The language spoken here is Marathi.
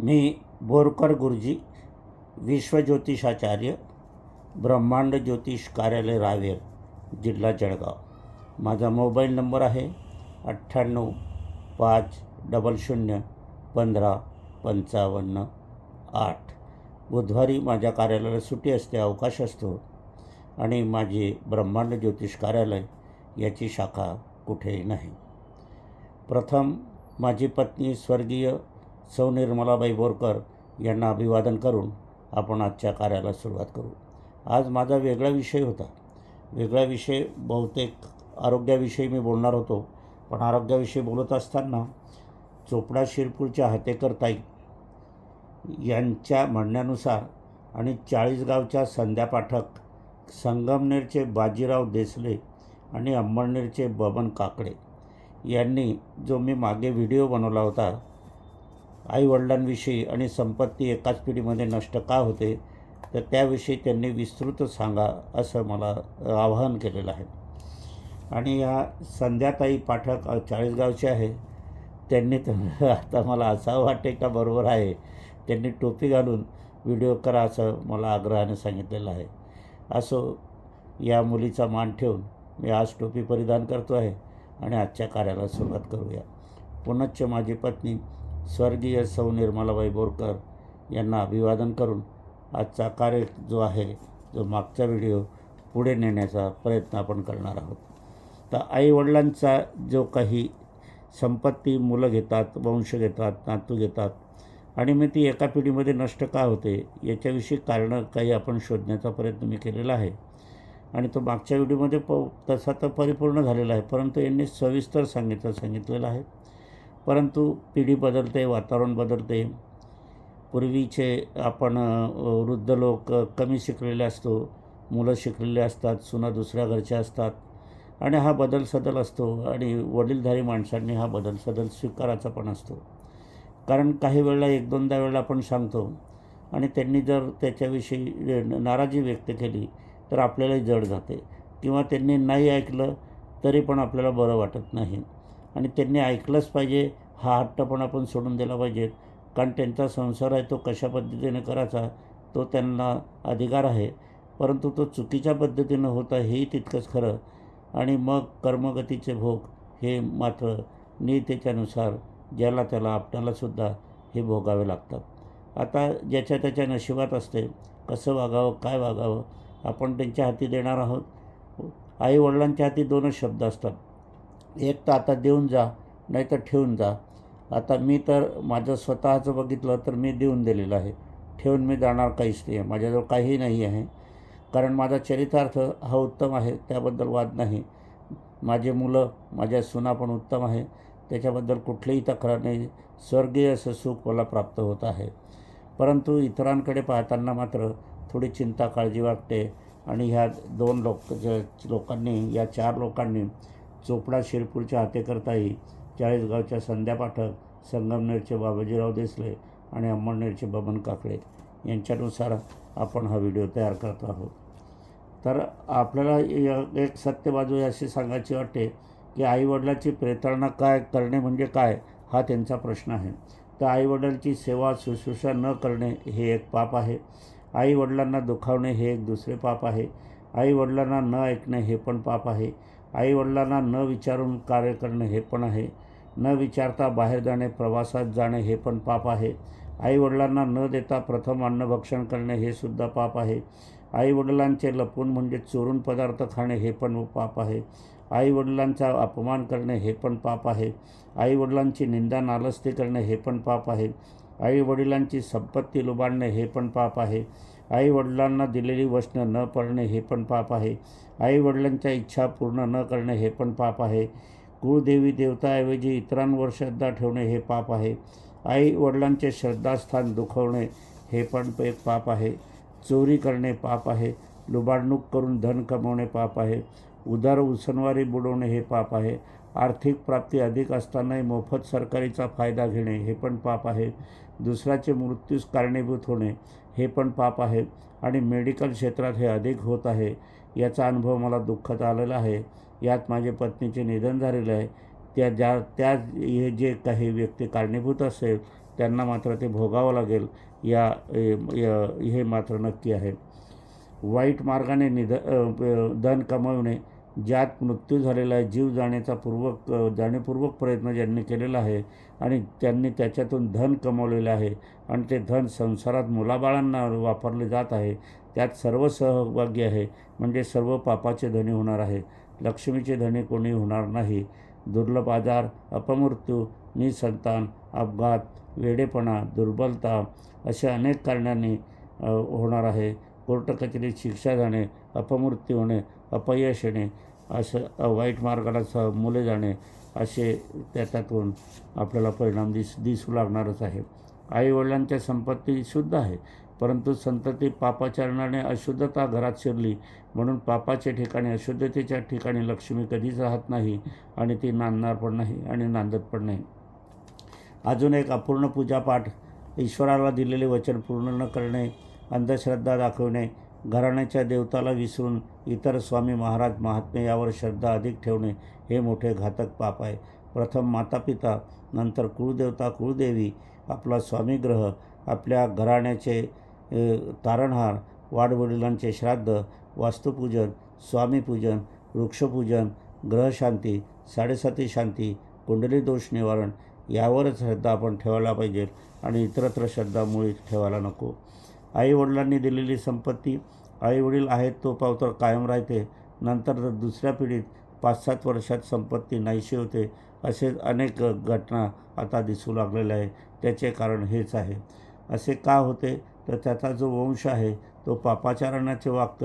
मी बोरकर गुरुजी विश्वज्योतिषाचार्य ब्रह्मांड ज्योतिष कार्यालय रावेर जिल्हा जळगाव. माझा मोबाईल नंबर आहे अठ्ठ्याण्णव पाच डबल शून्य पंधरा पंचावन्न आठ. बुधवारी माझ्या कार्यालयाला सुट्टी असते अवकाश असतो आणि माझे ब्रह्मांड ज्योतिष कार्यालय याची शाखा कुठेही नाही. प्रथम माझी पत्नी स्वर्गीय सौ निर्मलाबाई बोरकर यांना अभिवादन करून आपण आजच्या कार्याला सुरुवात करू. आज माझा वेगळा विषय होता. वेगळा विषय बहुतेक आरोग्याविषयी मी बोलणार होतो. पण आरोग्याविषयी बोलत असताना चोपडा शिरपूरच्या हातेकर ताई यांच्या म्हणण्यानुसार आणि चाळीसगावच्या संध्या पाठक संगमनेरचे बाजीराव देसले आणि अंमळनेरचे बबन काकडे यांनी जो मी मागे व्हिडिओ बनवला होता आईवडिलांविषयी आणि संपत्ती एकाच पिढीमध्ये नष्ट का होते तर त्याविषयी त्यांनी विस्तृत सांगा असं मला आवाहन केलेलं आहे. आणि ह्या संध्याताई पाठक चाळीसगावचे आहे. त्यांनी तर आता मला असं वाटे का बरोबर आहे. त्यांनी टोपी घालून व्हिडिओ करा असं मला आग्रहाने सांगितलेलं आहे. असो या मुलीचा मान ठेवून मी आज टोपी परिधान करतो आहे आणि आजच्या कार्याला सुरुवात करूया. पुनच्च माझी पत्नी स्वर्गीय सौ निर्मलाबाई बोरकर यांना अभिवादन करून आजचा कार्य जो आहे जो मागचा व्हिडिओ पुढे नेण्याचा प्रयत्न आपण करणार आहोत. तर आईवडिलांचा जो काही संपत्ती मुलं घेतात वंश घेतात नातू घेतात आणि मग ती एका पिढीमध्ये नष्ट का होते याच्याविषयी कारणं काही आपण शोधण्याचा प्रयत्न मी केलेला आहे. आणि तो मागच्या व्हिडिओमध्ये प तसा तर परिपूर्ण झालेला आहे परंतु यांनी सविस्तर सांगितलं सांगितलेलं आहे. परंतु पिढी बदलते वातावरण बदलते. पूर्वीचे आपण वृद्ध लोक कमी शिकलेले असतो मुलं शिकलेले असतात सुना दुसऱ्या घरच्या असतात आणि हा बदल सदल असतो आणि वडीलधारी माणसांनी हा बदल सदल स्वीकाराचा पण असतो. कारण काही वेळेला एक दोनदा वेळेला आपण सांगतो आणि त्यांनी जर त्याच्याविषयी नाराजी व्यक्त केली तर आपल्यालाही जड जाते किंवा त्यांनी नाही ऐकलं तरी पण आपल्याला बरं वाटत नाही. आणि त्यांनी ऐकलंच पाहिजे हा हट्ट पण आपण सोडून दिला पाहिजे. कारण त्यांचा संसार आहे तो कशा पद्धतीने करायचा तो त्यांना अधिकार आहे. परंतु तो चुकीच्या पद्धतीनं होता हेही तितकंच खरं. आणि मग कर्मगतीचे भोग हे मात्र नीतेच्यानुसार ज्याला त्याला आपणालासुद्धा हे भोगावे लागतात. आता ज्याच्या त्याच्या नशिबात असते कसं वागावं काय वागावं आपण त्यांच्या हाती देणार आहोत. आईवडिलांच्या हाती दोनच शब्द असतात. एक तर आता देऊन जा नाही तर ठेवून जा. आता मी तर माझं स्वतःचं बघितलं तर मी देऊन दिलेलं आहे. ठेवून मी जाणार काहीच नाही. आहे माझ्याजवळ काहीही नाही आहे. कारण माझा चरितार्थ हा उत्तम आहे त्याबद्दल वाद नाही. माझे मुलं माझ्या सुना पण उत्तम आहे. त्याच्याबद्दल कुठलीही तक्रार नाही. स्वर्गीय असं सुख मला प्राप्त होत आहे. परंतु इतरांकडे पाहताना मात्र थोडी चिंता काळजी वाटते. आणि ह्या दोन लोक ज लोकांनी या चार लोकांनी चोपडा शिरपूरच्या हातेकरताही चाळीसगावच्या संध्या पाठक संगमनेरचे बाबाजीराव देसले आणि अंमळनेरचे बबन काकडे यांच्यानुसार आपण हा व्हिडिओ तयार करत आहोत. तर आपल्याला एक सत्य बाजू अशी सांगायची वाटते की आईवडिलाची प्रेताळना काय करणे म्हणजे काय हा त्यांचा प्रश्न आहे. तर आईवडिलांची सेवा शुश्रूषा न करणे हे एक पाप आहे. आईवडिलांना दुखावणे हे एक दुसरे पाप आहे. आईवडिलांना न ऐकणे हे पण पाप आहे. आईवडिलांना न विचारून कार्य करणे हे पण आहे. न विचारता बाहेर जाणे प्रवासात जाणे हे पण पाप आहे. आईवडिलांना न देता प्रथम अन्नभक्षण करणे हे सुद्धा पाप आहे. आईवडिलांचे लपून म्हणजे चोरून पदार्थ खाणे हे पण पाप आहे. आईवडिलांचा अपमान करणे हे पण पाप आहे. आईवडिलांची निंदा नालस्ती करणे हे पण पाप आहे. आईवडिलांची संपत्ती लुबाडणे हे पण पाप आहे. आईवडिलांना दिलेली वचनं न पडणे हे पण पाप आहे. आईवडिलांच्या इच्छा पूर्ण न करणे हे पण पाप आहे. कुळदेवी देवताऐवजी इतरांवर श्रद्धा ठेवणे हे पाप आहे. आई वडिलांचे श्रद्धास्थान दुखवणे हे पण एक पाप आहे. चोरी करणे पाप आहे. लुबाडणूक करून धन कमवणे पाप आहे. उदार उसनवारी बुडवणे हे पाप आहे. आर्थिक प्राप्ती अधिक असतानाही मोफत सरकारीचा फायदा घेणे हे पण पाप आहे. दुसऱ्याचे मृत्यूस कारणीभूत होणे हे पण पाप आहे आणि मेडिकल क्षेत्रात हे अधिक होत आहे याचा अनुभव मला दुःखात आलेला आहे. यात माझ्या पत्नीचे निधन झालेले आहे. त्या ज्या त्या हे जे काही व्यक्ती कारणीभूत असेल त्यांना मात्र ते भोगावं लागेल. या य- हे मात्र नक्की आहे. वाईट मार्गाने निध धन कमवणे ज्यात मृत्यू झालेला आहे जीव जाण्याचा पूर्वक अ, जाणीवपूर्वक प्रयत्न ज्यांनी केलेला आहे आणि त्यांनी त्याच्यातून धन कमवलेलं आहे आणि ते धन संसारात मुलाबाळांना वापरले जात आहे त्यात सर्व सहभागी आहे म्हणजे सर्व पापाचे धनी होणार आहे लक्ष्मीचे धनी कोणी होणार नाही दुर्लभ आजार अपमृत्यू निसंतान अपघात वेडेपणा दुर्बलता अशा अनेक कारणांनी होणार आहे. कोर्ट कचेरीत शिक्षा जाणे अपमृत्यू होणे अपयश येणे असं वाईट मार्गाला स मुले जाणे असे त्याच्यातून आपल्याला परिणाम दिस दिसू लागणारच आहे. आईवडिलांच्या संपत्ती शुद्ध आहे परंतु संतती पापाचरणाने अशुद्धता घरात शिरली म्हणून पापाच्या ठिकाणी अशुद्धतेच्या ठिकाणी लक्ष्मी कधीच राहत नाही आणि ती नांदणार पण नाही आणि नांदत पण नाही. अजून एक अपूर्ण पूजापाठ ईश्वराला दिलेले वचन पूर्ण न करणे अंधश्रद्धा दाखवणे घराण्याच्या देवताला विसरून इतर स्वामी महाराज महात्मे यावर श्रद्धा अधिक ठेवणे हे मोठे घातक पाप आहे. प्रथम मातापिता नंतर कुळदेवता कुळदेवी आपला स्वामीग्रह आपल्या घराण्याचे तारणहार वाडवडिलांचे श्राद्ध वास्तुपूजन स्वामीपूजन वृक्षपूजन ग्रहशांती साडेसाती शांती कुंडली दोष निवारण यावरच श्रद्धा आपण ठेवायला पाहिजे आणि इतरत्र श्रद्धा मुळीच ठेवायला नको. आईवडिलांनी दिलेली संपत्ती आईवडील आहेत तो पावतर कायम राहते. नंतर दुसऱ्या पिढीत पाच सात वर्षात संपत्ती नाहीशी होते असे अनेक घटना आता दिसू लागलेल्या आहे त्याचे कारण हेच आहे. असे का होते? तर त्याचा जो वंश आहे तो पापाचारणाचे वागतो